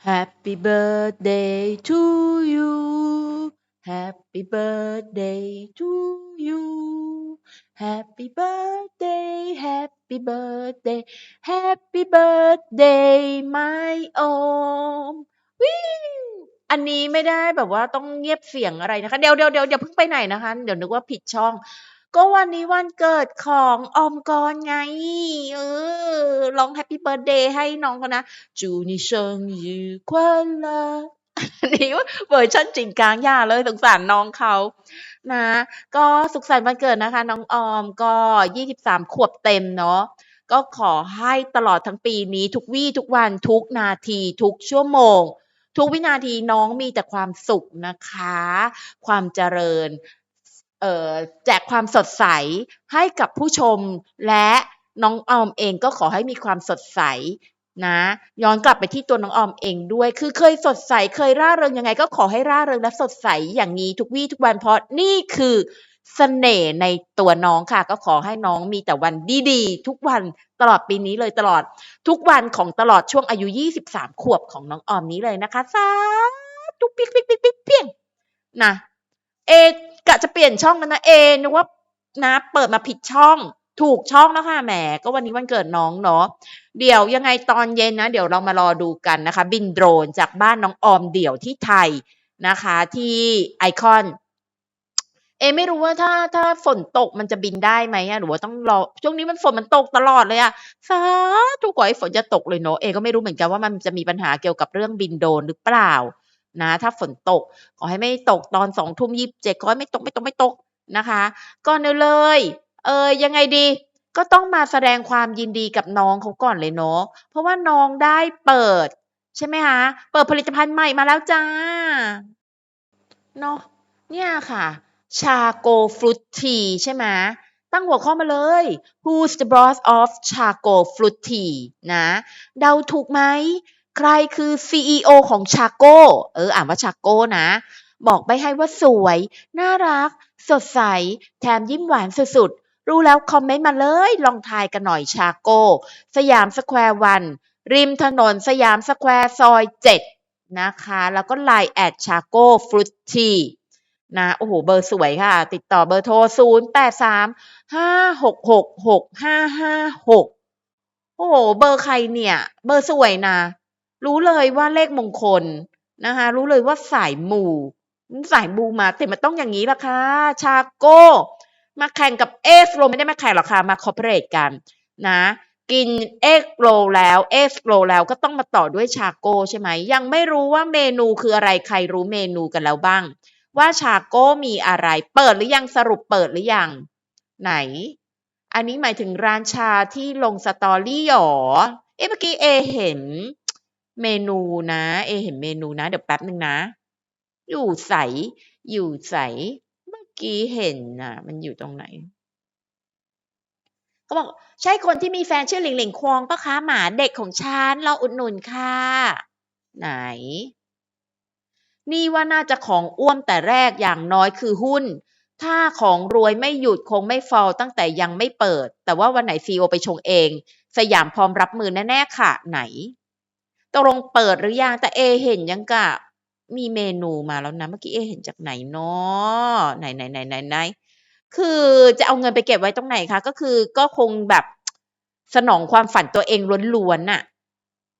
Happy birthday to you Happy birthday to you Happy birthday Happy birthday Happy birthday my own วิอันนี้ไม่ได้แบบว่าต้องเงียบเสียงอะไรนะคะ เดี๋ยวเดี๋ยวเดี๋ยวอย่าเพิ่งไปไหนนะคะ เดี๋ยวนึกว่าผิดช่อง ก็วันนี้วันเกิดของอมกรไง เออร้องแฮปปี้เบิร์ดเดย์ให้น้องเขานะจูนิเชิงยูควาลานี่เวอร์ชันจริงกลางย่าเลยสงสารน้องเขานะ ก็สุขสันต์วันเกิดนะคะ น้องออมก็ามขวบเต็มเนาะก็ขอให้ตลอดทั้งปีนี้ทุกวี่ทุกวันทุกนาทีทุกชั่วโมง ทุกวินาทีน้องมีแต่ความสุขนะคะ ความเจริญ แจกความสดใสให้กับผู้ชม และน้องออมเองก็ขอให้มีความสดใสนะย้อนกลับไปที่ตัวน้องออมเองด้วย คือเคยสดใสเคยร่าเริงยังไง ก็ขอให้ร่าเริงและสดใสอย่างนี้ทุกวี่ทุกวันเพราะนี่คือเสน่ห์ในตัวน้องค่ะ ก็ขอให้น้องมีแต่วันดีๆ ทุกวันตลอดปีนี้เลยตลอด ทุกวันของตลอดช่วงอายุ 23 ขวบของน้องออมนี้เลยนะคะสาธุปิ๊กปิ๊กปิ๊กปิ๊กเพียงนะเอ กะจะเปลี่ยนช่องแล้วนะเอนึกว่านะเปิดมาผิดช่องถูกช่องแล้วค่ะแหมก็วันนี้วันเกิดน้องเนาะเดี๋ยวยังไงตอนเย็นนะ เดี๋ยวเรามารอดูกันนะคะ บินโดรนจากบ้านน้องออมเดี่ยวที่ไทยนะคะ ที่ไอคอน เอไม่รู้ว่าถ้าถ้าฝนตกมันจะบินได้ไหมอะหรือว่าต้องรอช่วงนี้มันฝนมันตกตลอดเลยอะสาธุขอให้ฝนจะตกเลยเนาะเอก็ไม่รู้เหมือนกันว่ามันจะมีปัญหาเกี่ยวกับเรื่องบินโดรนหรือเปล่า นะถ้าฝนตกขอให้ไม่ตกตอนสองทุ่มยี่สิบเจ็ดขอให้ไม่ตกไม่ตกไม่ตกนะคะก่อนเลย เออยังไงดีก็ต้องมาแสดงความยินดีกับน้องเขาก่อนเลยเนาะเพราะว่าน้องได้เปิด ใช่ไหมคะเปิดผลิตภัณฑ์ใหม่มาแล้วจ้าเนาะเนี่ยค่ะ ชาโกฟรุตทีใช่ไหมตั้งหัวข้อมาเลย Who's the boss of Charco Fruit Tea นะ เดาถูกไหม ใครคือ CEO ของชาโกเออ อ่านว่าชาโกนะ บอกไปให้ว่าสวย น่ารัก สดใส แถมยิ้มหวานสุดๆ รู้แล้วคอมเมนต์มาเลย ลองทายกันหน่อยชาโกสยามสแควร์วัน ริมถนนสยามสแควร์ซอยเจ็ดนะคะ แล้วก็ไลน์แอดชาโกฟรุตทีนะ โอ้โห เบอร์สวยค่ะ ติดต่อเบอร์โทร 0 8 3 5 6 6 6 5 5 6 โอ้โห เบอร์ใครเนี่ย เบอร์สวยนะ รู้เลยว่าเลขมงคลนะคะรู้เลยว่าสายมูสายมูมาแต่มันต้องอย่างนี้ละค่ะ ชาโก้ มาแข่งกับเอสโรไม่ได้มาแข่งหรอกค่ะ มาคอร์เปอเรทกันนะ กินเอ็กโรแล้วเอสโรแล้วก็ต้องมาต่อด้วยชาโก้ใช่ไหม ยังไม่รู้ว่าเมนูคืออะไรใครรู้เมนูกันแล้วบ้าง ว่าชาโก้มีอะไร เปิดหรือยังสรุปเปิดหรือยัง ไหน อันนี้หมายถึงร้านชาที่ลงสตอรี่หรอ เอ๊ะเมื่อกี้เอเห็น เมนูนะ เอเห็นเมนูนะ เดี๋ยวแป๊บหนึ่งนะ อยู่ใส อยู่ใส เมื่อกี้เห็นนะมันอยู่ตรงไหนเขาบอกใช่คนที่มีแฟนชื่อหลิงหลิงควงปะคะหมาเด็กของฉันเราอุดหนุนค่ะ ไหน นี่ว่าน่าจะของอ้วมแต่แรกอย่างน้อยคือหุ้น ถ้าของรวยไม่หยุดคงไม่ฟอลตั้งแต่ยังไม่เปิด แต่ว่าวันไหนซีโอไปชงเอง สยามพร้อมรับมือแน่ๆค่ะ ไหน ตกลงเปิดหรือยังแต่เอเห็นยังกะมีเมนูมาแล้วนะ เมื่อกี้เอเห็นจากไหนเนาะไหนไหนไหนไหนไหนคือจะเอาเงินไปเก็บไว้ตรงไหนคะ ก็คือก็คงแบบสนองความฝันตัวเองล้วนๆน่ะ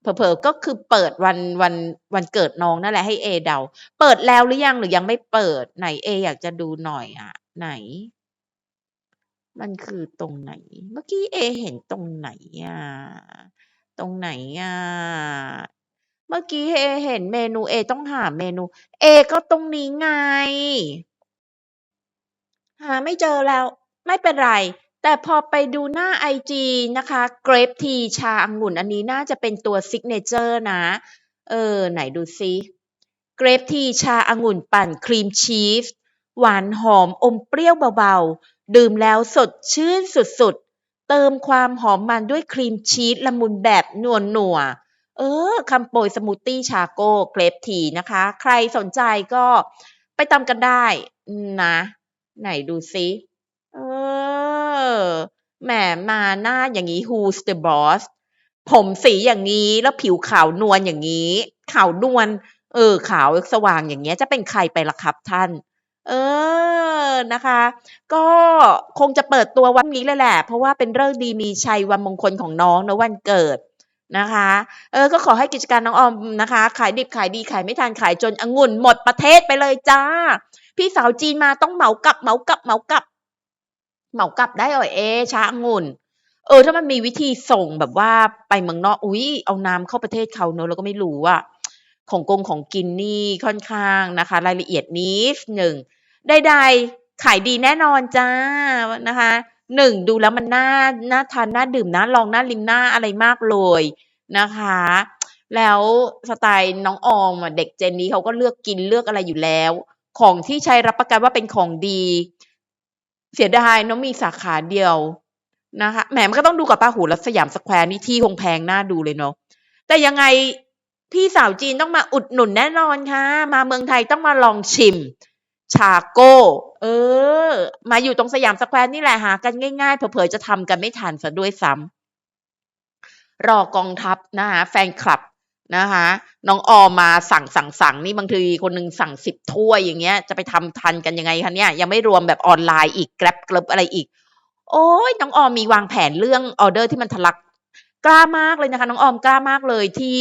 เผลอๆก็คือเปิดวันวันวันเกิดน้องนั่นแหละให้เอเดา เปิดแล้วหรือยังหรือยังไม่เปิดไหนเออยากจะดูหน่อยอะ ไหน มันคือตรงไหน เมื่อกี้เอเห็นตรงไหนอะ ตรงไหนอะ เมื่อกี้เอเห็นเมนูเอต้องหาเมนูเอก็ตรงนี้ไง หาไม่เจอแล้ว ไม่เป็นไร แต่พอไปดูหน้าไอจีนะคะ Grape Tea ชาอังุ่นอันนี้น่าจะเป็นตัวซิกเนเจอร์นะ เออ ไหนดูซิ Grape Tea ชาอังุ่นปั่นครีมชีสหวานหอมอมเปรี้ยวเบาๆ ดื่มแล้วสดชื่นสุดๆ เติมความหอมมันด้วยครีมชีสละมุนแบบนัวนัวๆเออคำโปรยสมูทตี้ชาโก้เกรปทีนะคะ ใครสนใจก็ไปตามกันได้นะ ไหนดูซิเออแหมมาหน้าอย่างนี้ who's the boss ผมสีอย่างนี้แล้วผิวขาวนวลอย่างนี้ ขาวนวลเออขาวสว่างอย่างเงี้ยจะเป็นใครไปล่ะครับท่าน เออนะคะ ก็คงจะเปิดตัววันนี้เลยแหละ เพราะว่าเป็นฤกษ์ดีมีชัยวันมงคลของน้องนะวันเกิดนะคะ เออก็ขอให้กิจการน้องออมนะคะ ขายดิบขายดีขายไม่ทันขายจนองุ่นหมดประเทศไปเลยจ้า พี่สาวจีนมาต้องเหมากลับเหมากลับเหมากลับ เหมากลับได้เหรอเอ๊ะชาองุ่น เออ ถ้ามันมีวิธีส่งแบบว่าไปเมืองนอกอุ๊ยเอาน้ำเข้าประเทศเขาเนอะเราก็ไม่รู้อะ ของกงของกินนี่ค่อนข้างนะคะ รายละเอียดนิดหนึ่งใดๆขายดีแน่นอนจ้านะคะหนึ่งดูแล้วมันน่าน่าทานน่าดื่มน่าลองน่าลิ้มน่าอะไรมากเลยนะคะ แล้วสไตล์น้องออมเด็กเจนนี้เขาก็เลือกกินเลือกอะไรอยู่แล้ว ของที่ใช้รับประกันว่าเป็นของดี เสียดายเนาะมีสาขาเดียวนะคะแหมมันก็ต้องดูกับป้าหูแล้วสยามสแควร์นี่ที่คงแพงน่าดูเลยเนาะแต่ยังไง พี่สาวจีนต้องมาอุดหนุนแน่นอนค่ะ มาเมืองไทยต้องมาลองชิม ชาโก้ เออ มาอยู่ตรงสยามสแควร์นี่แหละหากันง่ายๆ เผลอๆจะทำกันไม่ทันซะด้วยซ้ำรอกองทัพนะคะแฟนคลับนะคะน้องออมมาสั่งสั่งสั่งนี่บางทีคนหนึ่งสั่งสิบถ้วยอย่างเงี้ยจะไปทำทันกันยังไงคะเนี่ยยังไม่รวมแบบออนไลน์อีกแกร็บกลบอะไรอีก โอ้ยน้องออมมีวางแผนเรื่องออเดอร์ที่มันทะลักกล้ามากเลยนะคะ น้องออมกล้ามากเลยที่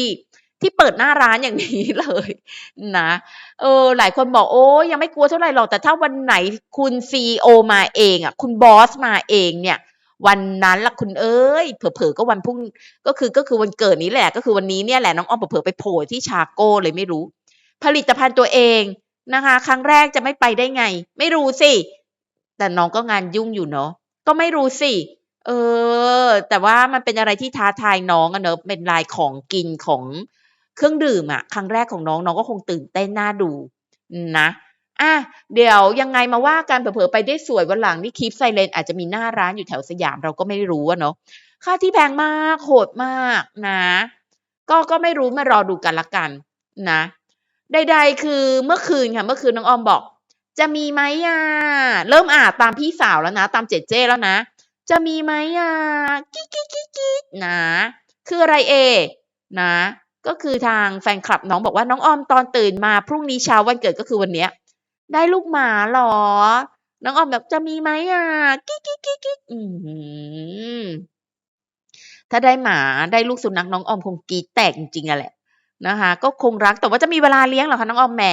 ที่เปิดหน้าร้านอย่างนี้เลยนะเออหลายคนบอกโอ้ยยังไม่กลัวเท่าไหร่หรอก แต่ถ้าวันไหนคุณซีโอมาเองอะคุณบอสมาเองเนี่ย วันนั้นละคุณเอ้ยเผลอๆก็วันพรุ่งก็คือก็คือวันเกิดนี้แหละก็คือวันนี้เนี่ยแหละน้องอ้อมเผลอๆไปโผล่ที่ชาโก้เลยไม่รู้ ผลิตภัณฑ์ตัวเองนะคะ ครั้งแรกจะไม่ไปได้ไง ไม่รู้สิแต่น้องก็งานยุ่งอยู่เนาะก็ไม่รู้สิเออ แต่ว่ามันเป็นอะไรที่ท้าทายน้องอะเนอะเป็นลายของกินของ เครื่องดื่มอะครั้งแรกของน้องน้องก็คงตื่นเต้นน่าดูนะอะเดี๋ยวยังไงมาว่ากันเผลอๆไปได้สวยวันหลังนี่คลิปไซเลนอาจจะมีหน้าร้านอยู่แถวสยามเราก็ไม่รู้อะเนาะค่าที่แพงมากโหดมากนะ ก็ก็ไม่รู้มารอดูกันละกันนะใดๆคือเมื่อคืนค่ะเมื่อคืนน้องออมบอก จะมีไหมอะเริ่มอ่านตามพี่สาวแล้วนะ ตามเจเจแล้วนะ จะมีไหมอะกิ๊กกิ๊กกิ๊กกิ๊กนะ คืออะไรเอ นะ ก็คือทางแฟนคลับน้องบอกว่าน้องออมตอนตื่นมาพรุ่งนี้เช้าวันเกิดก็คือวันเนี้ย ได้ลูกหมาหรอ น้องออมแบบจะมีไหมอะกิ๊กกิ๊กกิ๊กกิ๊กอืถ้าได้หมาได้ลูกสุนัขน้องออมคงกีแตกจริงๆอะแหละนะคะ ก็คงรักแต่ว่าจะมีเวลาเลี้ยงหรอคะน้องออมแหม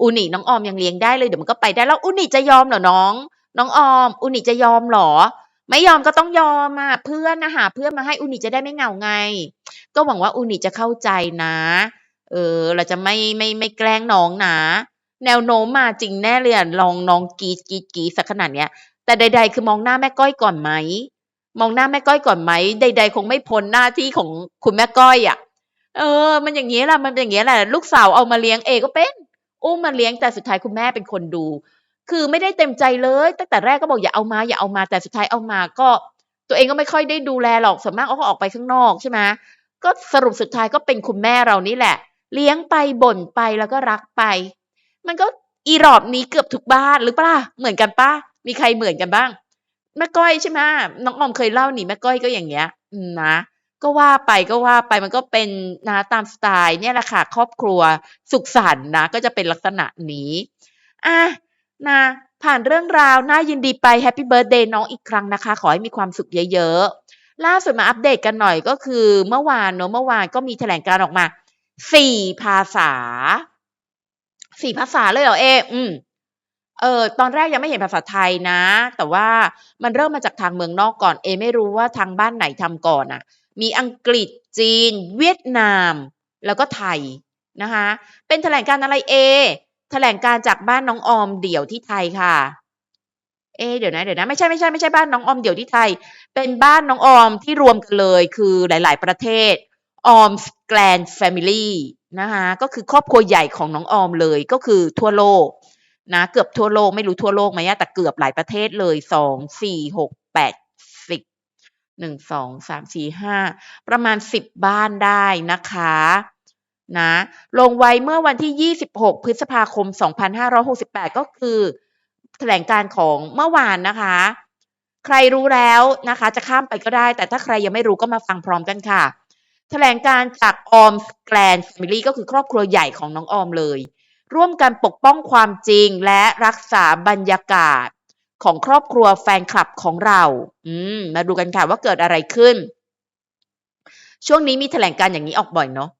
อุนิน้องออมยังเลี้ยงได้เลยเดี๋ยวมันก็ไปได้แล้วอุนิจะยอมเหรอน้อง น้องออม อุนิจะยอมหรอ ไม่ยอมก็ต้องยอมอะเพื่อนนะหาเพื่อนมาให้อุนิจะได้ไม่เหงาไง ก็หวังว่าอุนิจะเข้าใจนะ เออ เราจะไม่ไม่ไม่แกล้งน้องนะแนวโน้มมาจริงแน่เลยอะลองน้องกีดกีดกีดสักขนาดเนี้ย แต่ใด ๆ คือมองหน้าแม่ก้อยก่อนไหมมองหน้าแม่ก้อยก่อนไหมใด ๆ คงไม่พ้นหน้าที่ของคุณแม่ก้อยอะ เออ มันอย่างนี้แหละมันอย่างนี้แหละ ลูกสาวเอามาเลี้ยงเอก็เป็นอุ้มมาเลี้ยงแต่สุดท้ายคุณแม่เป็นคนดู คือไม่ได้เต็มใจเลย ตั้งแต่แรกก็บอกอย่าเอามาอย่าเอามาแต่สุดท้ายเอามาก็ ตัวเองก็ไม่ค่อยได้ดูแลหรอกส่วนมากเขาก็ออกไปข้างนอกใช่ไหมก็สรุปสุดท้ายก็เป็นคุณแม่เรานี่แหละ เลี้ยงไปบ่นไปแล้วก็รักไป มันก็อีรอบนี้เกือบทุกบ้านหรือเปล่าเหมือนกันปะมีใครเหมือนกันบ้างแม่ก้อยใช่ไหมน้องอมเคยเล่าหนีแม่ก้อยก็อย่างเงี้ยนะก็ว่าไปก็ว่าไปมันก็เป็นนะตามสไตล์เนี่ยแหละค่ะครอบครัวสุขสันต์นะ ก็จะเป็นลักษณะนี้อะ นะผ่านเรื่องราว น่ายินดีไปแฮปปี้เบิร์ดเดย์น้องอีกครั้งนะคะ ขอให้มีความสุขเยอะๆ ล่าสุดมาอัปเดตกันหน่อยก็คือ เมื่อวานเนอะเมื่อวานก็มีแถลงการ์ออกมาสี่ภาษาสี่ภาษาเลยเหรอเอ อืมเออตอนแรกยังไม่เห็นภาษาไทยนะ แต่ว่ามันเริ่มมาจากทางเมืองนอกก่อน เอ ไม่รู้ว่าทางบ้านไหนทำก่อนอะ มีอังกฤษจีน เวียดนาม แล้วก็ไทยนะคะ เป็นแถลงการ์อะไรเอ แถลงการจากบ้านน้องออมเดี่ยวที่ไทยค่ะ เอะเดี๋ยวนะเดี๋ยวนะไม่ใช่ไม่ใช่ไม่ใช่บ้านน้องออมเดี่ยวที่ไทย เป็นบ้านน้องออมที่รวมกันเลยคือหลาย ๆ ประเทศออมสแกลนแฟมิลี่นะคะก็คือครอบครัวใหญ่ของน้องออมเลยก็คือทั่วโลกนะเกือบทั่วโลกไม่รู้ทั่วโลกไหมแต่เกือบหลายประเทศเลยสองสี่หกแปดสิบหนึ่งสองสามสี่ห้าประมาณสิบบ้านได้นะคะ นะลงไว้เมื่อวันที่ยี่สิบหกพฤษภาคมสองพันห้าร้อหกสิบแปดก็คือแถลงการของเมื่อวานนะคะ ใครรู้แล้วนะคะ จะข้ามไปก็ได้ แต่ถ้าใครยังไม่รู้ก็มาฟังพร้อมกันค่ะ แถลงการจากออมแกรนแฟมิลี่ก็คือครอบครัวใหญ่ของน้องออมเลย ร่วมกันปกป้องความจริงและรักษาบรรยากาศของครอบครัวแฟนคลับของเรา อืม มาดูกันค่ะว่าเกิดอะไรขึ้น ช่วงนี้มีแถลงการอย่างนี้ออกบ่อยเนาะ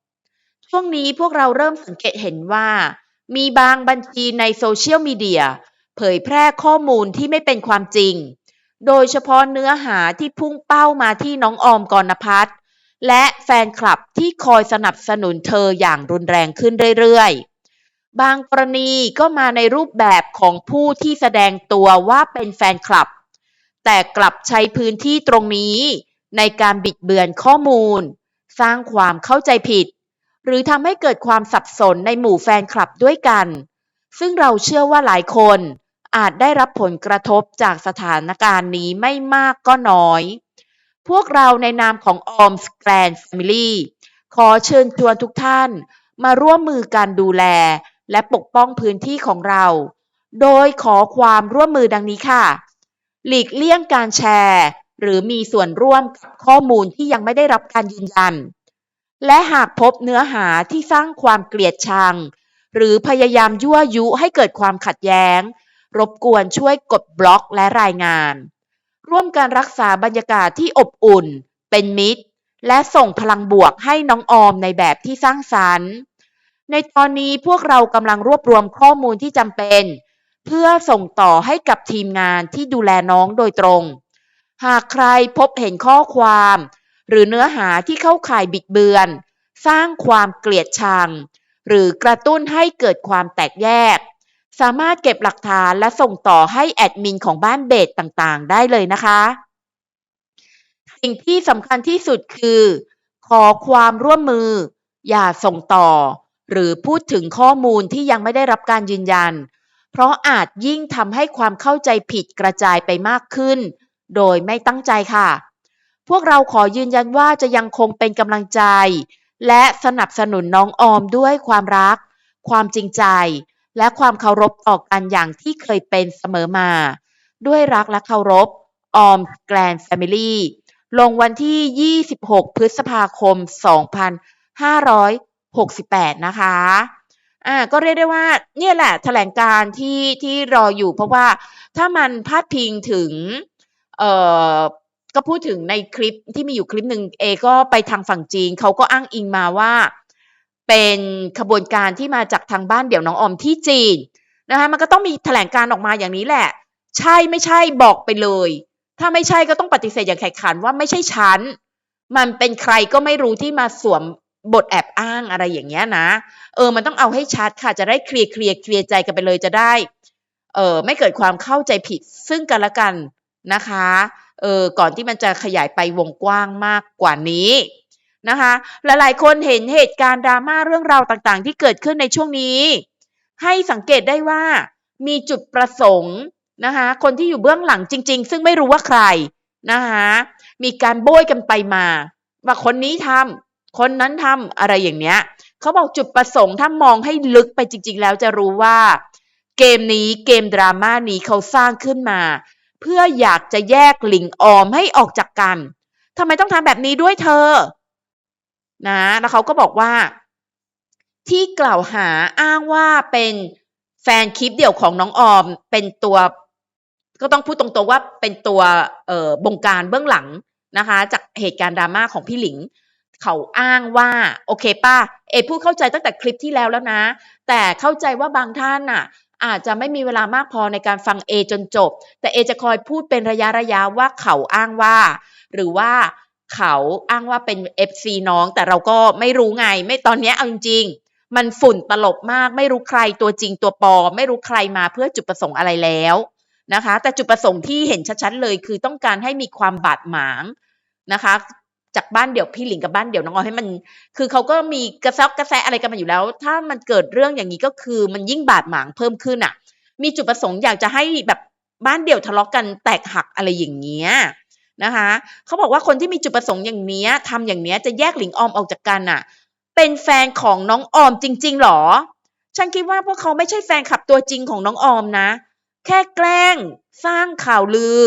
ช่วงนี้พวกเราเริ่มสังเกตเห็นว่า มีบางบัญชีในโซเชียลมีเดียเผยแพร่ข้อมูลที่ไม่เป็นความจริง โดยเฉพาะเนื้อหาที่พุ่งเป้ามาที่น้องออมกรณพัฒน์และแฟนคลับที่คอยสนับสนุนเธออย่างรุนแรงขึ้นเรื่อยๆ บางกรณีก็มาในรูปแบบของผู้ที่แสดงตัวว่าเป็นแฟนคลับ แต่กลับใช้พื้นที่ตรงนี้ ในการบิดเบือนข้อมูล สร้างความเข้าใจผิด หรือทำให้เกิดความสับสนในหมู่แฟนคลับด้วยกัน ซึ่งเราเชื่อว่าหลายคนอาจได้รับผลกระทบจากสถานการณ์นี้ไม่มากก็น้อย พวกเราในนามของออมสแกรนแฟมิลี่ขอเชิญชวนทุกท่านมาร่วมมือการดูแลและปกป้องพื้นที่ของเรา โดยขอความร่วมมือดังนี้ค่ะ หลีกเลี่ยงการแชร์ หรือมีส่วนร่วมกับข้อมูลที่ยังไม่ได้รับการยืนยัน และหากพบเนื้อหาที่สร้างความเกลียดชัง หรือพยายามยั่วยุให้เกิดความขัดแย้ง รบกวนช่วยกดบล็อกและรายงาน ร่วมการรักษาบรรยากาศที่อบอุ่น เป็นมิตร และส่งพลังบวกให้น้องออมในแบบที่สร้างสรรค์ ในตอนนี้พวกเรากำลังรวบรวมข้อมูลที่จำเป็น เพื่อส่งต่อให้กับทีมงานที่ดูแลน้องโดยตรง หากใครพบเห็นข้อความ หรือเนื้อหาที่เข้าข่ายบิดเบือน สร้างความเกลียดชัง หรือกระตุ้นให้เกิดความแตกแยก สามารถเก็บหลักฐานและส่งต่อให้แอดมินของบ้านเบสต่างๆ ได้เลยนะคะ สิ่งที่สำคัญที่สุดคือ ขอความร่วมมือ อย่าส่งต่อ หรือพูดถึงข้อมูลที่ยังไม่ได้รับการยืนยัน เพราะอาจยิ่งทำให้ความเข้าใจผิดกระจายไปมากขึ้น โดยไม่ตั้งใจค่ะ พวกเราขอยืนยันว่าจะยังคงเป็นกำลังใจ และสนับสนุนน้องออมด้วยความรัก ความจริงใจ และความเคารพต่อกันอย่างที่เคยเป็นเสมอมา ด้วยรักและเคารพออมแกรนแฟมิลี่ลงวันที่ 26 พฤษภาคม 2568 นะคะ อ่า ก็เรียกได้ว่า เนี่ยแหละแถลงการที่ที่รออยู่เพราะว่าถ้ามันพาดพิงถึง เอ่อ ก็พูดถึงในคลิปที่มีอยู่คลิปหนึ่งเอก็ไปทางฝั่งจีนเขาก็อ้างอิงมาว่า เป็นขบวนการที่มาจากทางบ้านเดี่ยวน้องออมที่จีนนะคะมันก็ต้องมีแถลงการออกมาอย่างนี้แหละ ใช่ไม่ใช่บอกไปเลย ถ้าไม่ใช่ก็ต้องปฏิเสธอย่างแข็งขันว่าไม่ใช่ฉันมันเป็นใครก็ไม่รู้ที่มาสวมบทแอบอ้างอะไรอย่างเงี้ยนะ เออ มันต้องเอาให้ชัดค่ะ จะได้เคลียร์เคลียร์เคลียร์ใจกันไปเลยจะได้ เออไม่เกิดความเข้าใจผิดซึ่งกันและกันนะคะ เออก่อนที่มันจะขยายไปวงกว้างมากกว่านี้นะคะหลายๆคนเห็นเหตุการณ์ดราม่าเรื่องราวต่างๆ ที่เกิดขึ้นในช่วงนี้ ให้สังเกตได้ว่ามีจุดประสงค์นะคะคนที่อยู่เบื้องหลังจริง ๆ ซึ่งไม่รู้ว่าใครนะคะมีการโบยกันไปมาว่าคนนี้ทำคนนั้นทำอะไรอย่างเนี้ยเขาบอกจุดประสงค์ถ้ามองให้ลึกไปจริง ๆ แล้วจะรู้ว่า เกมนี้เกมดราม่านี้เขาสร้างขึ้นมา เพื่ออยากจะแยกหลิงออมให้ออกจากกันทำไมต้องทำแบบนี้ด้วยเธอ นะ แล้วเขาก็บอกว่า ที่กล่าวหาอ้างว่าเป็นแฟนคลิปเดี่ยวของน้องออม เป็นตัว ก็ต้องพูดตรงๆว่าเป็นตัวเอ่อบงการเบื้องหลังนะคะ จากเหตุการณ์ดราม่าของพี่หลิง เขาอ้างว่า โอเคป้าเอพูดเข้าใจตั้งแต่คลิปที่แล้วแล้วนะ แต่เข้าใจว่าบางท่านน่ะ อาจจะไม่มีเวลามากพอในการฟังเอจนจบ แต่เอจะคอยพูดเป็นระยะระยะว่าเขาอ้างว่า หรือว่าเขาอ้างว่าเป็น FC น้อง แต่เราก็ไม่รู้ไง ไม่ตอนนี้เอาจริงๆมันฝุ่นตลบมาก ไม่รู้ใครตัวจริงตัวปลอมไม่รู้ใครมาเพื่อจุดประสงค์อะไรแล้วนะคะ แต่จุดประสงค์ที่เห็นชัดๆเลย คือต้องการให้มีความบาดหมางนะคะ จากบ้านเดี่ยวพี่หลิงกับบ้านเดี่ยวน้องออมให้มัน คือเขาก็มีกระซอกกระแซะอะไรกันมาอยู่แล้ว ถ้ามันเกิดเรื่องอย่างนี้ก็คือมันยิ่งบาดหมางเพิ่มขึ้นอะ มีจุดประสงค์อยากจะให้แบบบ้านเดี่ยวทะเลาะกันแตกหักอะไรอย่างเงี้ยนะคะเขาบอกว่าคนที่มีจุดประสงค์อย่างเนี้ยทำอย่างเนี้ยจะแยกหลิงออมออกจากกันอะ เป็นแฟนของน้องออมจริง ๆหรอ ฉันคิดว่าพวกเขาไม่ใช่แฟนคลับตัวจริงของน้องออมนะ แค่แกล้งสร้างข่าวลือ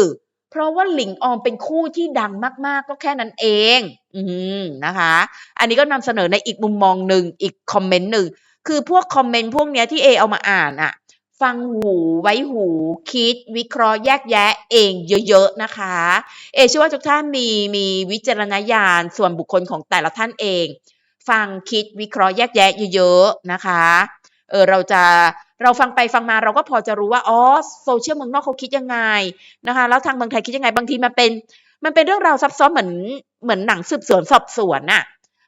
เพราะว่าหลิงออมเป็นคู่ที่ดังมาก ๆ ก็แค่นั้นเอง อืมนะคะ อันนี้ก็นำเสนอในอีกมุมมองหนึ่งอีกคอมเมนต์หนึ่งคือพวกคอมเมนต์พวกเนี้ยที่เอเอามาอ่านอะฟังหูไว้หู คิด วิเคราะห์แยกแยะเองเยอะๆนะคะ เอเชื่อว่าทุกท่านมีมีวิจารณญาณส่วนบุคคลของแต่ละท่านเอง ฟังคิดวิเคราะห์แยกแยะเยอะๆนะคะเออเราจะ เราฟังไปฟังมาเราก็พอจะรู้ว่าอ๋อโซเชียลเมืองนอกเขาคิดยังไงนะคะแล้วทางเมืองไทยคิดยังไงบางทีมันเป็น มันเป็นเรื่องราวซับซ้อนเหมือนเหมือนหนังสืบสวนสอบสวนน่ะ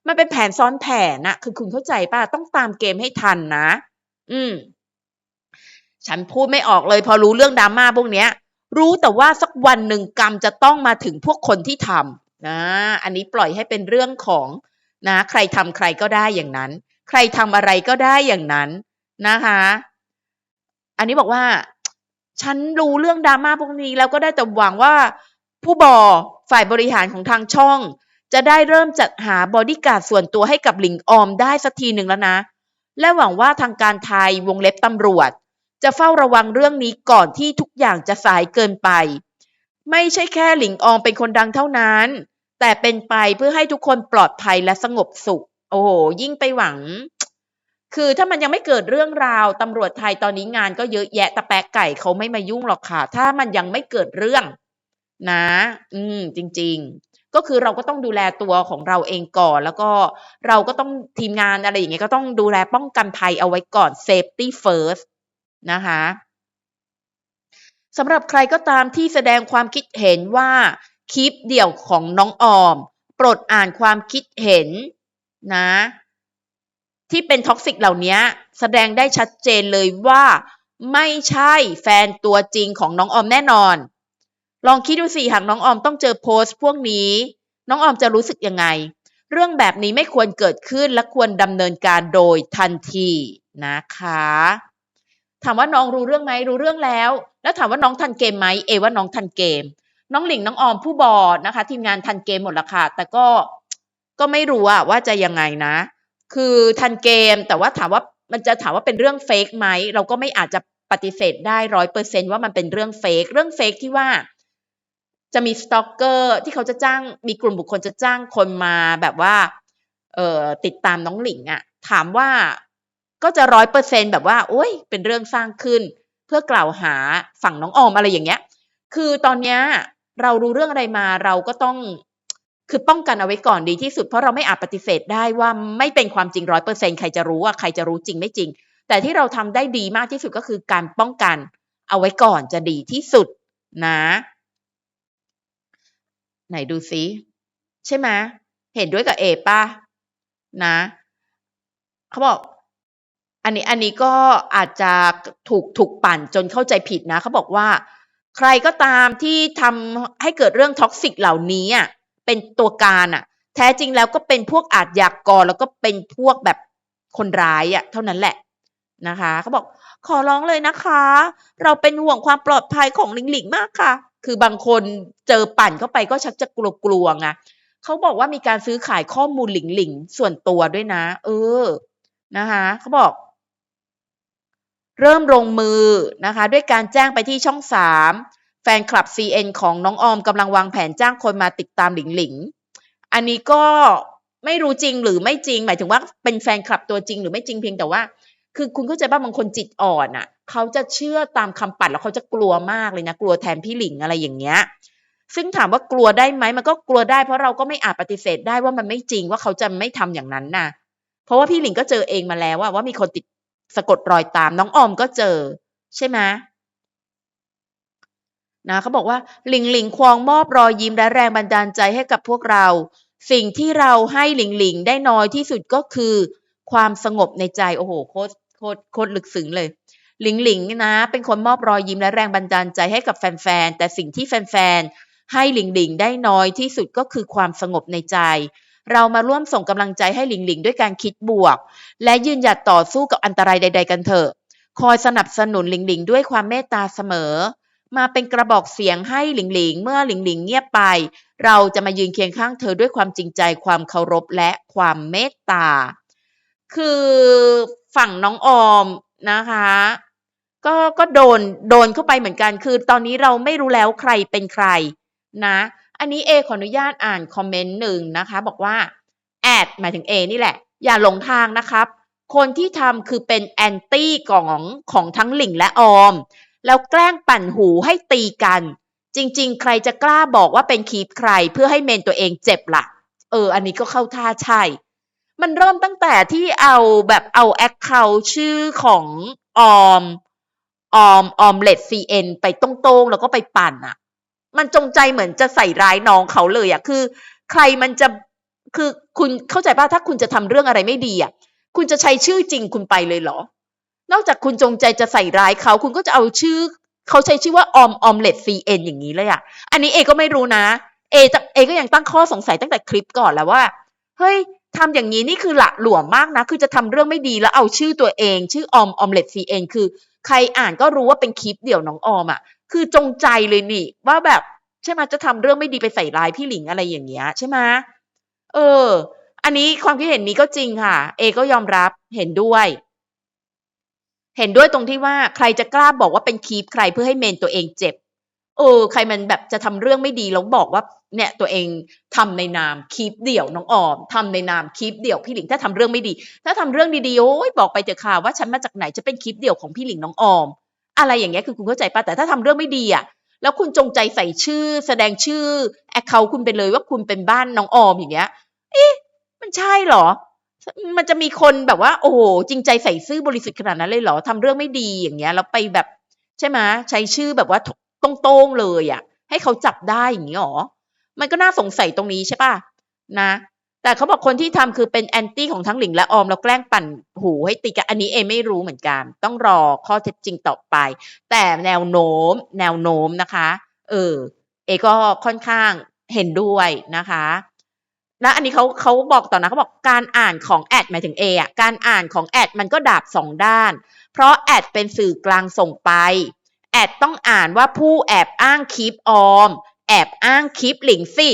มันเป็นแผนซ้อนแผนน่ะ คือคุณเข้าใจป่ะต้องตามเกมให้ทันนะ อืม ฉันพูดไม่ออกเลย พอรู้เรื่องดราม่าพวกเนี้ย รู้แต่ว่าสักวันหนึ่งกรรมจะต้องมาถึงพวกคนที่ทำนะอันนี้ปล่อยให้เป็นเรื่องของนะ ใครทำใครก็ได้อย่างนั้น ใครทำอะไรก็ได้อย่างนั้นนะคะ อันนี้บอกว่า ฉันรู้เรื่องดราม่าพวกนี้แล้วก็ได้แต่หวังว่าผู้บอฝ่ายบริหารของทางช่อง จะได้เริ่มจัดหาบอดี้การ์ดส่วนตัวให้กับหลิงออมได้สักทีหนึ่งแล้วนะ และหวังว่าทางการไทยวงเล็บตำรวจ จะเฝ้าระวังเรื่องนี้ก่อนที่ทุกอย่างจะสายเกินไป ไม่ใช่แค่หลิงออมเป็นคนดังเท่านั้น แต่เป็นไปเพื่อให้ทุกคนปลอดภัยและสงบสุข โอ้โหยิ่งไปหวัง คือถ้ามันยังไม่เกิดเรื่องราวตำรวจไทยตอนนี้งานก็เยอะแยะตะแปะไก่เขาไม่มายุ่งหรอกค่ะ ถ้ามันยังไม่เกิดเรื่องนะ อืม จริง ๆ ก็คือเราก็ต้องดูแลตัวของเราเองก่อน แล้วก็เราก็ต้องทีมงานอะไรอย่างเงี้ยก็ต้องดูแลป้องกันภัยเอาไว้ก่อน safety first นะคะสำหรับใครก็ตามที่แสดงความคิดเห็นว่าคลิปเดี่ยวของน้องออม โปรดอ่านความคิดเห็นนะ ที่เป็นท็อกซิกเหล่านี้แสดงได้ชัดเจนเลยว่า ไม่ใช่แฟนตัวจริงของน้องออมแน่นอน ลองคิดดูสิหากน้องออมต้องเจอโพสต์พวกนี้ น้องออมจะรู้สึกยังไง เรื่องแบบนี้ไม่ควรเกิดขึ้นและควรดำเนินการโดยทันทีนะคะ ถามว่าน้องรู้เรื่องไหมรู้เรื่องแล้ว แล้วถามว่าน้องทันเกมไหมเอว่าน้องทันเกม น้องหลิงน้องออมผู้บอนะคะ ทีมงานทันเกมหมดละค่ะแต่ก็ก็ไม่รู้ว่าจะยังไงนะ คือทันเกมแต่ว่าถามว่ามันจะถามว่าเป็นเรื่องเฟกไหมเราก็ไม่อาจจะปฏิเสธได้ร้อยเปอร์เซนว่ามันเป็นเรื่องเฟกเรื่องเฟกที่ว่าจะมีสตอกเกอร์ที่เขาจะจ้างมีกลุ่มบุคคลจะจ้างคนมาแบบว่าเอ่อติดตามน้องหลิงอะถามว่าก็จะร้อยเปอร์เซนแบบว่า โอ้ยเป็นเรื่องสร้างขึ้น เพื่อกล่าวหาฝั่งน้องออมอะไรอย่างเงี้ย คือตอนเนี้ยเรารู้เรื่องอะไรมาเราก็ต้อง คือป้องกันเอาไว้ก่อนดีที่สุดเพราะเราไม่อาจปฏิเสธได้ว่าไม่เป็นความจริงร้อยเปอร์เซ็นใครจะรู้ว่าใครจะรู้จริงไม่จริง แต่ที่เราทำได้ดีมากที่สุดก็คือการป้องกันเอาไว้ก่อนจะดีที่สุดนะ ไหนดูซิใช่ไหมเห็นด้วยกับเอป่ะนะเขาบอกอันนี้อันนี้ก็อาจจะถูกถูกปั่นจนเข้าใจผิดนะเขาบอกว่า ใครก็ตามที่ทำให้เกิดเรื่องท็อกซิกเหล่านี้อะ เป็นตัวการอะแท้จริงแล้วก็เป็นพวกอาชญากรแล้วก็เป็นพวกแบบคนร้ายอะเท่านั้นแหละนะคะเขาบอกขอร้องเลยนะคะ เราเป็นห่วงความปลอดภัยของหลิงหลิงมากค่ะ คือบางคนเจอปั่นเข้าไปก็ชักจะกลัวๆไงเขาบอกว่ามีการซื้อขายข้อมูลหลิงหลิงส่วนตัวด้วยนะ เออนะคะเขาบอก เริ่มลงมือนะคะ ด้วยการแจ้งไปที่ช่องสาม แฟนคลับ CN ของน้องออมกำลังวางแผนจ้างคนมาติดตามหลิงหลิง อันนี้ก็ไม่รู้จริงหรือไม่จริง หมายถึงว่าเป็นแฟนคลับตัวจริงหรือไม่จริงเพียงแต่ว่า คือคุณเข้าใจป่ะบางคนจิตอ่อนอะ เขาจะเชื่อตามคำปัดแล้วเขาจะกลัวมากเลยนะ กลัวแทนพี่หลิงอะไรอย่างเงี้ย ซึ่งถามว่ากลัวได้ไหมมันก็กลัวได้เพราะเราก็ไม่อาจปฏิเสธได้ว่ามันไม่จริงว่าเขาจะไม่ทำอย่างนั้นน่ะ เพราะว่าพี่หลิงก็เจอเองมาแล้วว่าว่ามีคนติดสะกดรอยตามน้องออมก็เจอ ใช่ไหม นะเขาบอกว่าหลิงหลิงควงมอบรอยยิ้มและแรงบันดาลใจให้กับพวกเรา สิ่งที่เราให้หลิงหลิงได้น้อยที่สุดก็คือ ความสงบในใจโอ้โหโคตรโคตรโคตรลึกซึ้งเลยหลิงหลิงนะ เป็นคนมอบรอยยิ้มและแรงบันดาลใจให้กับแฟนๆแต่สิ่งที่แฟนๆให้หลิงหลิงได้น้อยที่สุดก็คือความสงบในใจ เรามาร่วมส่งกำลังใจให้หลิงหลิงด้วยการคิดบวก และยืนหยัดต่อสู้กับอันตรายใด ๆ กันเถอะ คอยสนับสนุนหลิงหลิงด้วยความเมตตาเสมอ มาเป็นกระบอกเสียงให้หลิงหลิง เมื่อหลิงหลิงเงียบไป เราจะมายืนเคียงข้างเธอด้วยความจริงใจความเคารพและความเมตตา คือฝั่งน้องออมนะคะ ก็ก็โดนโดนเข้าไปเหมือนกัน คือตอนนี้เราไม่รู้แล้วใครเป็นใครนะ อันนี้เอขออนุญาตอ่านคอมเมนต์หนึ่งนะคะ บอกว่าแอดหมายถึงเอนี่แหละ อย่าหลงทางนะครับคนที่ทำคือเป็นแอนตี้ของของทั้งหลิงและออม แล้วแกล้งปั่นหูให้ตีกัน จริง ๆ ใครจะกล้าบอกว่าเป็นคีปใครเพื่อให้เมนตัวเองเจ็บละ่ะ เออ อันนี้ก็เข้าท่าใช่ มันเริ่มตั้งแต่ที่เอาแบบเอาแอคเคาชื่อของออมออมออมเลดซีเอ็นไปตรงๆ แล้วก็ไปปั่นอะมันจงใจเหมือนจะใส่ร้ายน้องเขาเลยอะคือ ใครมันจะคือคุณเข้าใจป่ะถ้าคุณจะทำเรื่องอะไรไม่ดีอะ คุณจะใช้ชื่อจริงคุณไปเลยเหรอ นอกจากคุณจงใจจะใส่ร้ายเขา คุณก็จะเอาชื่อ เขาใช้ชื่อว่าออมออมเลดซีเอ็นอย่างนี้เลยอะอันนี้เอก็ไม่รู้นะ เอจะเอก็ยังตั้งข้อสงสัยตั้งแต่คลิปก่อนแล้วว่า เฮ้ยทำอย่างนี้นี่คือหละหลวมมากนะ คือจะทำเรื่องไม่ดีแล้วเอาชื่อตัวเอง ชื่อออมออมเลดซีเอ็นคือ ใครอ่านก็รู้ว่าเป็นคลิปเดี่ยวน้องออมอะคือจงใจเลยนี่ ว่าแบบใช่ไหมจะทำเรื่องไม่ดีไปใส่ร้ายพี่หลิงอะไรอย่างเงี้ยใช่ไหมเออ อันนี้ความคิดเห็นนี้ก็จริงค่ะ เอก็ยอมรับเห็นด้วย เห็นด้วยตรงที่ว่าใครจะกล้าบอกว่าเป็นคีปใครเพื่อให้เมนตัวเองเจ็บเออใครมันแบบจะทำเรื่องไม่ดีแล้วบอกว่าเนี่ยตัวเองทำในนามคีปเดี่ยวน้องออมทำในนามคีปเดี่ยวพี่หลิงถ้าทำเรื่องไม่ดี ถ้าทำเรื่องดีๆโอ้ยบอกไปเถอะค่ะว่าฉันมาจากไหนจะเป็นคลิปเดี่ยวของพี่หลิงน้องออม อะไรอย่างเงี้ยคือคุณเข้าใจปะแต่ถ้าทำเรื่องไม่ดีอะแล้วคุณจงใจใส่ชื่อ แสดงชื่อแอคเคาคุณไปเลยว่าคุณเป็นบ้านน้องออมอย่างเงี้ยเอ๊ะมันใช่เหรอ มันจะมีคนแบบว่า โอ้โหจริงใจใส่ซื่อบริสุทธิ์ขนาดนั้นเลยเหรอทำเรื่องไม่ดีอย่างเงี้ยแล้วไปแบบใช่ไหมใช้ชื่อแบบว่าตรงๆเลยอะ ให้เขาจับได้อย่างนี้หรอมันก็น่าสงสัยตรงนี้ใช่ป่ะนะ แต่เขาบอกคนที่ทำคือเป็นแอนตี้ของทั้งหลิงและออมแล้วแกล้งปั่นหูให้ตีกันอันนี้เอไม่รู้เหมือนกัน ต้องรอข้อเท็จจริงต่อไป แต่แนวโน้ม แนวโน้มนะคะ เออ เอก็ค่อนข้างเห็นด้วยนะคะ และอันนี้เขาเขาบอกต่อนะเขาบอกการอ่านของแอดหมายถึงเออะการอ่านของแอดมันก็ดาบสองด้าน เพราะแอดเป็นสื่อกลางส่งไปแอดต้องอ่านว่าผู้แอบอ้างคลิปออม แอบอ้างคลิปหลิงสิ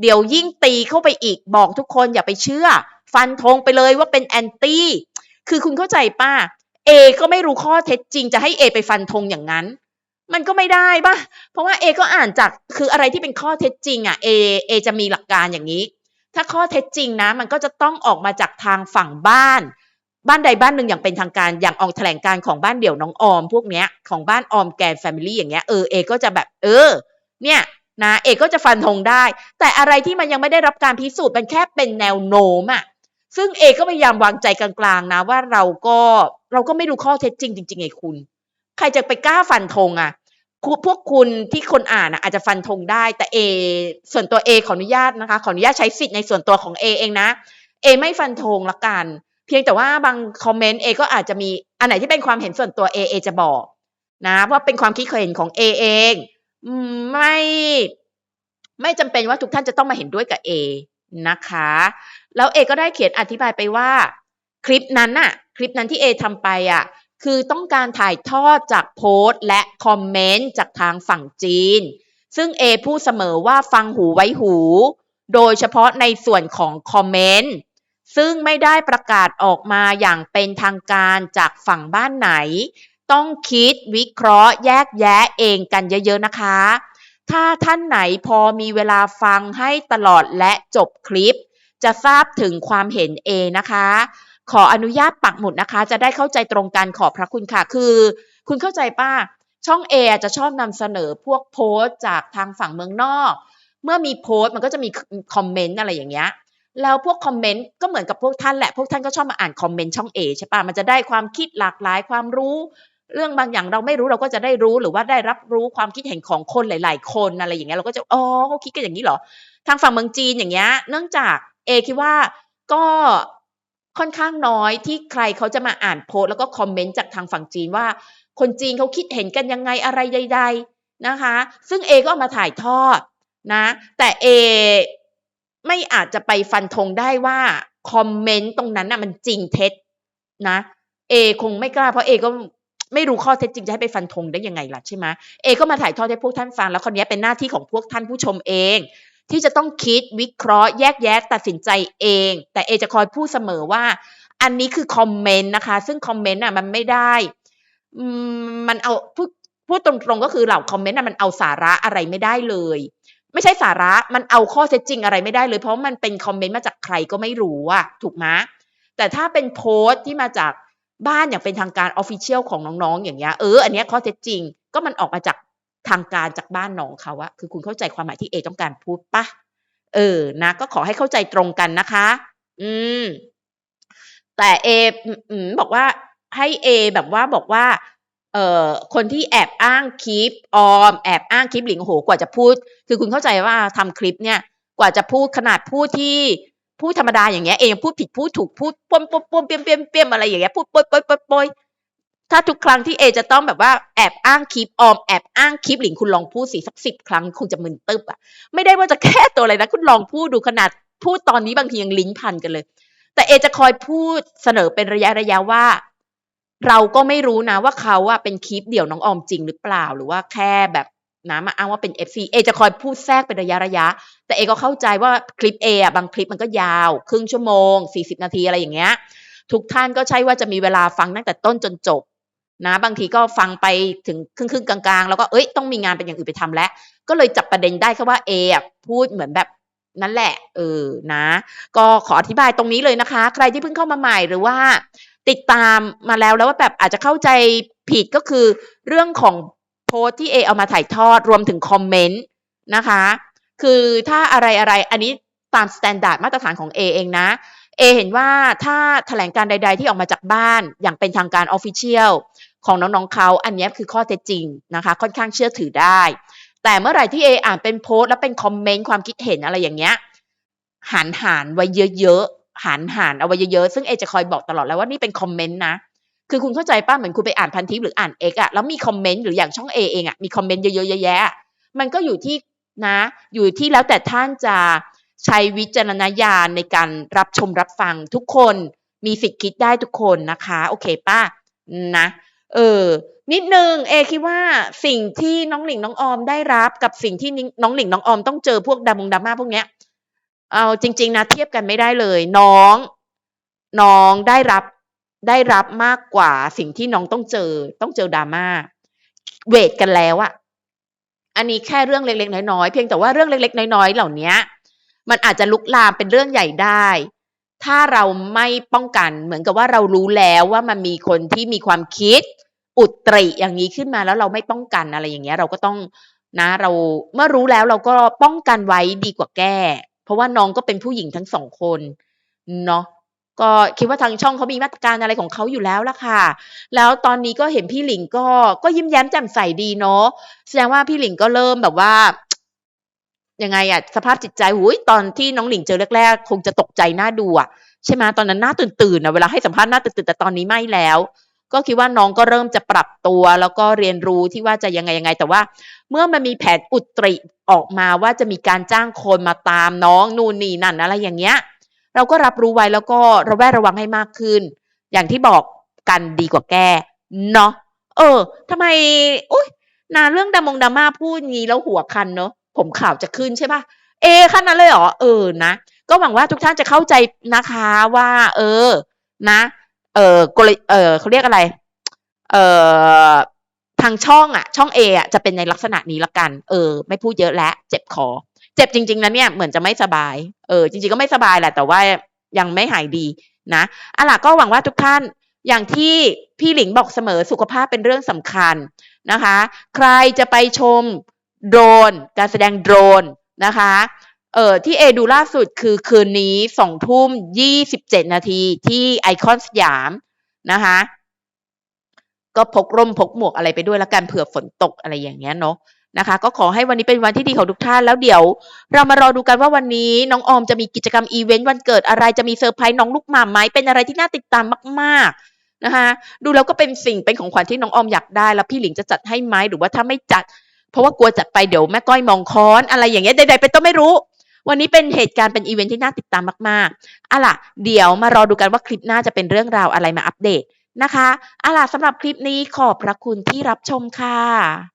เดี๋ยวยิ่งตีเข้าไปอีกบอกทุกคนอย่าไปเชื่อ ฟันธงไปเลยว่าเป็นแอนตี้คือคุณเข้าใจป้าเอก็ไม่รู้ข้อเท็จจริงจะให้เอไปฟันธงอย่างนั้น มันก็ไม่ได้ป่ะเพราะว่าเอก็อ่านจากคืออะไรที่เป็นข้อเท็จจริงอะเอเอจะมีหลักการอย่างนี้ ถ้าข้อเท็จจริงนะ มันก็จะต้องออกมาจากทางฝั่งบ้าน บ้านใดบ้านหนึ่งอย่างเป็นทางการอย่างออกแถลงการของบ้านเดี่ยวน้องออม พวกเนี้ยของบ้านออมแกนแฟมิลี่อย่างเงี้ยเออเอก็จะแบบเออ เนี่ยนะเอกก็จะฟันธงได้ แต่อะไรที่มันยังไม่ได้รับการพิสูจน์มันแค่เป็นแนวโน้มอะซึ่งเอกก็พยายามวางใจกลางๆนะว่าเราก็เราก็ไม่รู้ข้อเท็จจริงจริงๆไงคุณ ใครจะไปกล้าฟันธงอะ พวกคุณที่คนอ่านอะอาจจะฟันธงได้ แต่เอส่วนตัวเอขออนุญาตนะคะ ขออนุญาตใช้สิทธิ์ในส่วนตัวของเอเองนะเอไม่ฟันธงละกัน เพียงแต่ว่าบางคอมเมนต์เอก็อาจจะมีอันไหนที่เป็นความเห็นส่วนตัวเอเอจะบอก นะว่าเป็นความคิดเห็นของเอเองไม่ไม่จำเป็นว่าทุกท่านจะต้องมาเห็นด้วยกับเอนะคะ แล้วเอก็ได้เขียนอธิบายไปว่า คลิปนั้นน่ะ คลิปนั้นที่เอทำไปอะ คือต้องการถ่ายทอดจากโพสต์ และคอมเมนต์จากทางฝั่งจีน ซึ่งเอพูดเสมอว่าฟังหูไว้หู โดยเฉพาะในส่วนของคอมเมนต์ซึ่งไม่ได้ประกาศออกมาอย่างเป็นทางการจากฝั่งบ้านไหน ต้องคิดวิเคราะห์แยกแยะเองกันเยอะๆนะคะ ถ้าท่านไหนพอมีเวลาฟังให้ตลอดและจบคลิป จะทราบถึงความเห็นเอนะคะ ขออนุญาตปักหมุดนะคะ จะได้เข้าใจตรงกันขอบพระคุณค่ะ คือ คุณเข้าใจป้าช่องเอจะชอบนำเสนอพวกโพสต์จากทางฝั่งเมืองนอก เมื่อมีโพสต์มันก็จะมีคอมเมนต์อะไรอย่างเงี้ยแล้วพวกคอมเมนต์ก็เหมือนกับพวกท่านแหละ พวกท่านก็ชอบมาอ่านคอมเมนต์ช่องเอใช่ปะมันจะได้ความคิดหลากหลายความรู้ เรื่องบางอย่างเราไม่รู้เราก็จะได้รู้หรือว่าได้รับรู้ความคิดเห็นของคนหลาย ๆ คนอะไรอย่างเงี้ยเราก็จะอ๋อเขาคิดกันอย่างนี้เหรอทางฝั่งเมืองจีนอย่างเงี้ยเนื่องจากเอคิดว่าก็ ค่อนข้างน้อยที่ใครเขาจะมาอ่านโพสต์แล้วก็คอมเมนต์จากทางฝั่งจีนว่า คนจีนเขาคิดเห็นกันยังไงอะไรใด ๆนะคะ ซึ่งเอก็เอามาถ่ายทอดนะแต่เอไม่อาจจะไปฟันธงได้ว่าคอมเมนต์ตรงนั้นน่ะมันจริงเท็จนะเอคงไม่กล้าเพราะเอก็ไม่รู้ข้อเท็จจริงจะให้ไปฟันธงได้ยังไงล่ะใช่ไหมเอก็มาถ่ายทอดให้พวกท่านฟังแล้วคนนี้เป็นหน้าที่ของพวกท่านผู้ชมเอง ที่จะต้องคิดวิเคราะห์แยกแยะตัดสินใจเอง แต่เอจะคอยพูดเสมอว่า อันนี้คือคอมเมนต์นะคะ ซึ่งคอมเมนต์อะมันไม่ได้มันเอาพูดพูดตรงๆก็คือเหล่าคอมเมนต์น่ะมันเอาสาระอะไรไม่ได้เลย ไม่ใช่สาระมันเอาข้อเท็จจริงอะไรไม่ได้เลย เพราะมันเป็นคอมเมนต์มาจากใครก็ไม่รู้อะถูกไหมแต่ถ้าเป็นโพสต์ที่มาจากบ้านอย่างเป็นทางการออฟฟิเชียลของน้องๆ อย่างเงี้ยเอออันเนี้ยข้อเท็จจริงก็มันออกมาจาก ทางการจากบ้านน้องเขาอะคือคุณเข้าใจความหมายที่เอต้องการพูดปะเออนะ ก็ขอให้เข้าใจตรงกันนะคะ อืม แต่เอบอกว่าให้เอแบบว่าบอกว่า เอ่อคนที่แอบอ้างคลิปออมแอบอ้างคลิปหลิงโหกว่าจะพูด คือคุณเข้าใจว่าทำคลิปเนี่ย กว่าจะพูดขนาดพูดที่พูดธรรมดาอย่างเงี้ยเองพูดผิดพูดถูกพูดป้มป้มป้มเปี้ยมเปี้ยมเปี้ยมอะไรอย่างเงี้ยพูดปยปยปยปย ถ้าทุกครั้งที่เอจะต้องแบบว่าแอบอ้างคลิปออมแอบอ้างคลิปหลิงคุณลองพูดสิสักสิบครั้งคงจะมึนตึบอะไม่ได้ว่าจะแค่ตัวอะไรนะ คุณลองพูดดูขนาดพูดตอนนี้บางทียังลิ้นพันกันเลย แต่เอจะคอยพูดเสนอเป็นระยะระยะว่า เราก็ไม่รู้นะว่าเขาอะเป็นคลิปเดี่ยวน้องออมจริงหรือเปล่าหรือว่าแค่แบบนะมาอ้างว่าเป็น FC เอจะคอยพูดแทรกเป็นระยะระยะ แต่เอก็เข้าใจว่าคลิปเอะบางคลิปมันก็ยาว ครึ่งชั่วโมง 40 นาทีอะไรอย่างเงี้ยทุกท่านก็ใช่ว่าจะมีเวลาฟังตั้งแต่ต้นจนจบ นะบางทีก็ฟังไปถึงครึ่งครึ่งๆกลางๆ แล้วก็เอ้ยต้องมีงานเป็นอย่างอื่นไปทำแล้ว ก็เลยจับประเด็นได้แค่ว่าเอพูดเหมือนแบบนั่นแหละ เออนะ ก็ขออธิบายตรงนี้เลยนะคะ ใครที่เพิ่งเข้ามาใหม่หรือว่า ติดตามมาแล้วแล้วว่าแบบอาจจะเข้าใจผิดก็คือเรื่องของโพสที่เอเอามาถ่ายทอดรวมถึงคอมเมนต์นะคะ คือถ้าอะไรอะไรอันนี้ตามสแตนดาร์ดมาตรฐานของ A เองนะเอเห็นว่าถ้าแถลงการใด ๆ ที่ออกมาจากบ้านอย่างเป็นทางการออฟฟิเชียล ของน้องๆเขาอันนี้คือข้อเท็จจริงนะคะ ค่อนข้างเชื่อถือได้ แต่เมื่อไหร่ที่เออ่านเป็นโพสต์แล้วเป็นคอมเมนต์ความคิดเห็นอะไรอย่างเงี้ยหันหันไว้เยอะๆหันหันเอาไว้เยอะๆซึ่งเอจะคอยบอกตลอดแล้วว่านี่เป็นคอมเมนต์นะคือคุณเข้าใจป้ะเหมือนคุณไปอ่านพันทิปหรืออ่านเอกอะแล้วมีคอมเมนต์หรืออย่างช่องเอเองอะมีคอมเมนต์เยอะๆแยะๆมันก็อยู่ที่นะ อยู่ที่แล้วแต่ท่านจะใช้วิจารณญาณในการรับชมรับฟังทุกคนมีสิทธิ์คิดได้ทุกคนนะคะ โอเคป้านะ เออนิดนึงเอคิดว่าสิ่งที่น้องหลิงน้องออมได้รับกับสิ่งที่น้องหลิงน้องออมต้องเจอพวกดามงดราม่าพวกเนี้ย เอาจริง ๆนะเทียบกันไม่ได้เลย น้อง น้องได้รับได้รับมากกว่าสิ่งที่น้องต้องเจอ ต้องเจอดราม่าเวทกันแล้วอะอันนี้แค่เรื่องเล็กๆน้อยๆเพียงแต่ว่าเรื่องเล็ก ๆ น้อยๆเหล่านี้มันอาจจะลุกลามเป็นเรื่องใหญ่ได้ ถ้าเราไม่ป้องกันเหมือนกับว่าเรารู้แล้วว่ามันมีคนที่มีความคิด อุตริอย่างนี้ขึ้นมาแล้วเราไม่ป้องกันอะไรอย่างเงี้ย เราก็ต้องนะเราเมื่อรู้แล้วเราก็ป้องกันไว้ดีกว่าแก้ เพราะว่าน้องก็เป็นผู้หญิงทั้งสองคนเนาะก็คิดว่าทางช่องเขามีมาตรการอะไรของเขาอยู่แล้วละค่ะ แล้วตอนนี้ก็เห็นพี่หลิงก็ก็ยิ้มแย้มแจ่มใสดีเนาะแสดงว่าพี่หลิงก็เริ่มแบบว่ายังไงอะสภาพจิตใจหุยตอนที่น้องหลิงเจอแรกๆ คงจะตกใจหน้าดูอะใช่ไหมตอนนั้นหน้าตื่นๆนะเวลาให้สัมภาษณ์หน้าตื่นๆแต่ตอนนี้ไม่แล้ว ก็คิดว่าน้องก็เริ่มจะปรับตัว แล้วก็เรียนรู้ที่ว่าจะยังไงยังไง แต่ว่า เมื่อมันมีแผนอุตริออกมาว่าจะมีการจ้างคนมาตามน้องนู่นนี่นั่นอะไรอย่างเงี้ย เราก็รับรู้ไว้แล้วก็ระแวดระวังให้มากขึ้น อย่างที่บอกกันดีกว่าแก้เนาะเออทำไมอุ้ยนาเรื่องดามงดาม่าพูดงี้แล้วหัวคันเนาะผมข่าวจะขึ้นใช่ปะเอขั้นนั้นเลยเหรอเออนะ ก็หวังว่าทุกท่านจะเข้าใจนะคะว่า เออ นะ เออกลเออเขาเรียกอะไร เออทางช่องอะช่องเออะจะเป็นในลักษณะนี้ละกัน เออ ไม่พูดเยอะแล้วเจ็บคอ เจ็บจริง ๆนะเนี่ยเหมือนจะไม่สบาย เออ จริง ๆก็ไม่สบายแหละแต่ว่ายังไม่หายดีนะอะล่ะก็หวังว่าทุกท่านอย่างที่พี่หลิงบอกเสมอสุขภาพเป็นเรื่องสำคัญนะคะ ใครจะไปชมโดรน การแสดงโดรนนะคะ เอ่อที่เอดูล่าสุดคือคืนนี้สองทุ่มยี่สิบเจ็ดนาทีที่ไอคอนสยามนะคะก็พกร่มพกหมวกอะไรไปด้วยละกันเผื่อฝนตกอะไรอย่างเงี้ยเนาะนะคะ ก็ขอให้วันนี้เป็นวันที่ดีของทุกท่านแล้วเดี๋ยว เรามารอดูกันว่าวันนี้น้องออมจะมีกิจกรรมอีเวนต์วันเกิดอะไรจะมีเซอร์ไพรส์น้องลูกหมาไหมเป็นอะไรที่น่าติดตามมากๆนะคะดูแล้วก็เป็นสิ่งเป็นของขวัญที่น้องออมอยากได้ แล้วพี่หลิงจะจัดให้ไหมหรือว่าถ้าไม่จัด เพราะว่ากลัวจัดไปเดี๋ยวแม่ก้อยมองค้อนอะไรอย่างเงี้ยใดๆเป็นต้องไม่รู้ วันนี้เป็นเหตุการณ์เป็นอีเวนท์ที่น่าติดตามมากๆอะล่ะ เดี๋ยวมารอดูกันว่าคลิปหน้าจะเป็นเรื่องราวอะไรมาอัปเดตนะคะอะล่ะสำหรับคลิปนี้ขอบพระคุณที่รับชมค่ะ